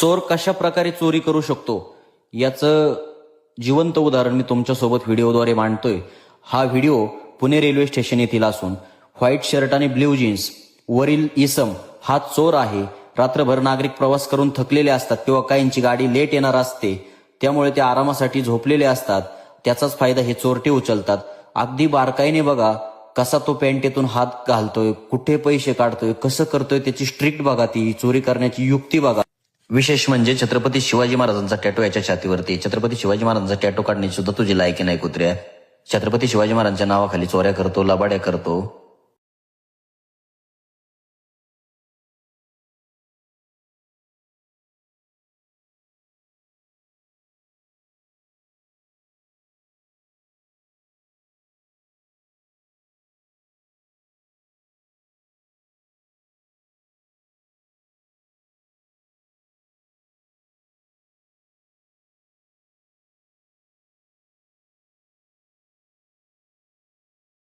चोर कशा प्रकारे चोरी करू शकतो याचं जिवंत उदाहरण मी तुमच्यासोबत व्हिडिओद्वारे मांडतोय. हा व्हिडिओ पुणे रेल्वे स्टेशन येथील असून व्हाईट शर्ट आणि ब्ल्यू जीन्स वरील इसम हा चोर आहे. रात्रभर नागरिक प्रवास करून थकलेले असतात किंवा काहींची गाडी लेट येणार असते त्यामुळे ते आरामासाठी झोपलेले असतात. त्याचाच फायदा हे चोरटे उचलतात. अगदी बारकाईने बघा कसा तो पॅन्टेतून हात घालतोय कुठे पैसे काढतोय कसं करतोय त्याची स्ट्रिक्ट बघा ती चोरी करण्याची युक्ती बघा. विशेष म्हणजे छत्रपती शिवाजी महाराजांचा टॅटो याच्या छातीवरती. छत्रपती शिवाजी महाराजांचा टॅटो काढण्याची सुद्धा तुझी लायकी नाही कुत्र्या छत्रपती शिवाजी महाराजांच्या नावाखाली चोऱ्या करतो लबाड्या करतो.